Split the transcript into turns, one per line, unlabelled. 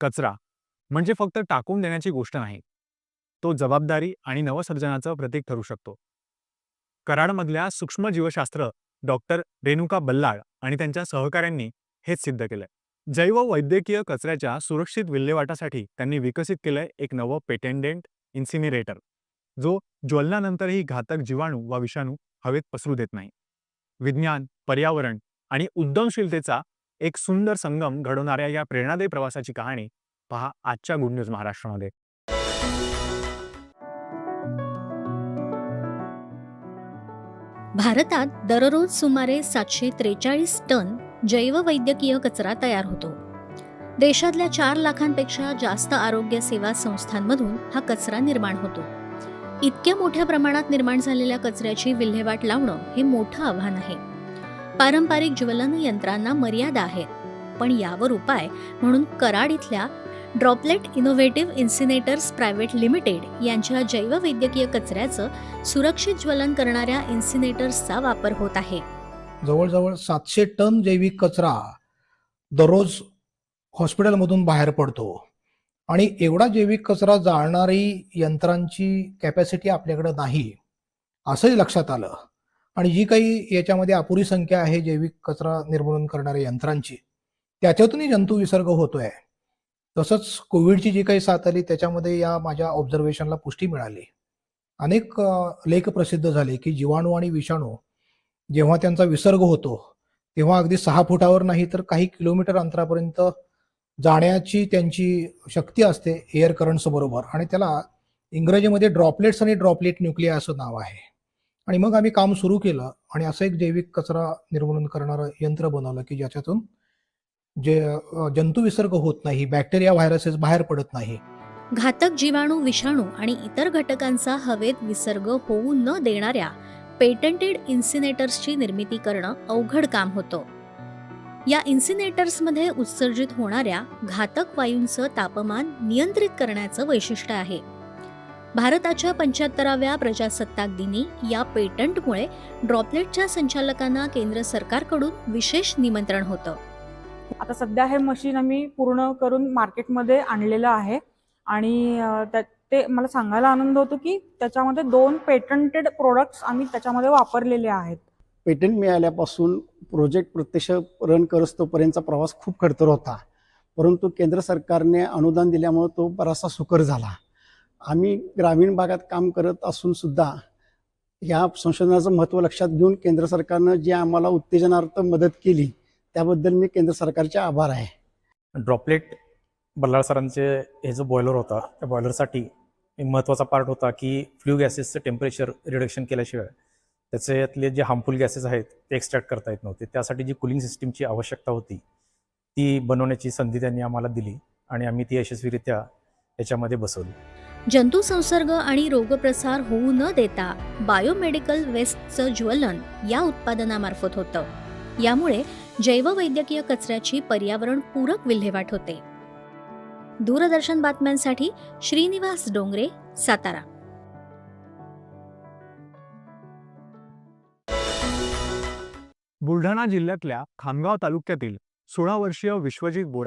कचरा म्हणजे फक्त टाकून देण्याची गोष्ट नाही. तो जबाबदारी आणि नवसर्जनाचं प्रतीक ठरू शकतो. कराडमधल्या सूक्ष्मजीवशास्त्र डॉक्टर रेणुका बल्लाळ आणि त्यांच्या सहकाऱ्यांनी हेच सिद्ध केलंय. जैव वैद्यकीय कचऱ्याच्या सुरक्षित विल्हेवाटासाठी त्यांनी विकसित केलंय एक नवं पेटेंडेंट इन्सिनिरेटर जो ज्वलनानंतरही घातक जीवाणू वा विषाणू हवेत पसरू देत नाही. विज्ञान पर्यावरण आणि उद्यमशीलतेचा एक सुंदर संगम घडवणाऱ्या या प्रेरणादायी प्रवासाची कहाणी पहा आजच्या गुड न्यूज महाराष्ट्रामध्ये.
भारतात दररोज सुमारे सातशे त्रेचाळीस टन जैववैद्यकीय कचरा तयार होतो. देशातल्या चार लाखांपेक्षा जास्त आरोग्य सेवा संस्थांमधून हा कचरा निर्माण होतो. इतक्या मोठ्या प्रमाणात निर्माण झालेल्या कचऱ्याची विल्हेवाट लावणं हे मोठं आव्हान आहे. पारंपरिक ज्वलन यंत्रांना मर्यादा आहेत. पण यावर उपाय म्हणून कराड इथल्या droplet innovative incinerators private limited यांच्या जैववैद्यकीय कचऱ्याचं सुरक्षित ज्वलन करणाऱ्या इन्सिनेटर्सचा वापर होत आहे.
जवळजवळ सातशे टन जैविक कचरा दररोज हॉस्पिटलमधून बाहेर पडतो. आणि एवढा जैविक कचरा जाळणारी यंत्रांची कॅपॅसिटी आपल्याकडे नाही असंही लक्षात आलं. आणि जी काही याच्यामध्ये अपुरी संख्या आहे जैविक कचरा निर्मूलन करणाऱ्या यंत्रांची त्याच्यातूनही जंतू विसर्ग होतोय. तसंच कोविडची जी काही साथ आली त्याच्यामध्ये या माझ्या ऑब्झर्वेशनला पुष्टी मिळाली. अनेक लेख प्रसिद्ध झाले की जीवाणू आणि विषाणू जेव्हा त्यांचा विसर्ग होतो तेव्हा अगदी सहा फुटावर नाही तर काही किलोमीटर अंतरापर्यंत जाण्याची त्यांची शक्ती असते एअर करंट्स बरोबर. आणि त्याला इंग्रजीमध्ये ड्रॉपलेट्स आणि ड्रॉपलेट न्यूक्लिया असं नाव आहे. आणि मग आम्ही काम सुरू केलं आणि असं एक जैविक कचरा निर्मूलन करणारं यंत्र बनवलं की ज्याच्यातून जे जंतू विसर्ग होत नाही बॅक्टेरिया व्हायरसेस बाहेर पडत नाही.
घातक जीवाणू विषाणू आणि इतर घटकांचा हवेत विसर्ग होऊ न देणाऱ्या पेटंटेड इन्सिनेटर्सची निर्मिती करणं अवघड काम होतं. या इन्सिनेटर्समध्ये उत्सर्जित होणाऱ्या घातक वायूंचं तापमान नियंत्रित करण्याचं वैशिष्ट्य आहे. भारताच्या पंच्याहत्तराव्या प्रजासत्ताक दिनी या पेटंटमुळे ड्रॉपलेटच्या संचालकांना केंद्र सरकारकडून विशेष निमंत्रण होतं.
आता सध्या हे मशीन आम्ही पूर्ण करून मार्केटमध्ये आणलेलं आहे आणि ते मला सांगायला आनंद होतो की त्याच्यामध्ये दोन पेटंटेड प्रोडक्ट्स आम्ही त्याच्यामध्ये वापरलेले आहेत.
पेटंट मिळाल्यापासून प्रोजेक्ट प्रत्यक्ष रन करस्तोपर्यंतचा प्रवास खूप खडतर होता. परंतु केंद्र सरकारने अनुदान दिल्यामुळे तो बराचसा सुकर झाला. आम्ही ग्रामीण भागात काम करत असून सुद्धा या संशोधनाचं महत्त्व लक्षात घेऊन केंद्र सरकारनं जी आम्हाला उत्तेजनार्थ मदत केली त्याबद्दल मी केंद्र सरकारचे आभार आहे.
ड्रॉपलेट बल्लाळ सरांचे हे जो बॉयलर होता त्या बॉयलरसाठी एक महत्त्वाचा पार्ट होता की फ्ल्यू गॅसेसचं टेम्परेचर रिडक्शन केल्याशिवाय त्याच्यातले जे हार्मफुल गॅसेस आहेत ते एक्स्ट्रॅक्ट करता येत नव्हते. त्यासाठी जी कुलिंग सिस्टीमची आवश्यकता होती ती बनवण्याची संधी त्यांनी आम्हाला दिली आणि आम्ही ती यशस्वीरित्या याच्यामध्ये बसवली.
जंतू संसर्ग आणि रोगप्रसार होऊ न देता बायोमेडिकल वेस्टचं ज्वलन या उत्पादनामार्फत होतं. यामुळे जैववैद्यकीय कचऱ्याची पर्यावरण पूरक विल्हेवाट होते. दूरदर्शन बातम्यांसाठी श्रीनिवास डोंगरे सातारा.
बुलढाणा जिल्ह्यातल्या खामगाव तालुक्यातील सोळा वर्षीय विश्वजित बोरा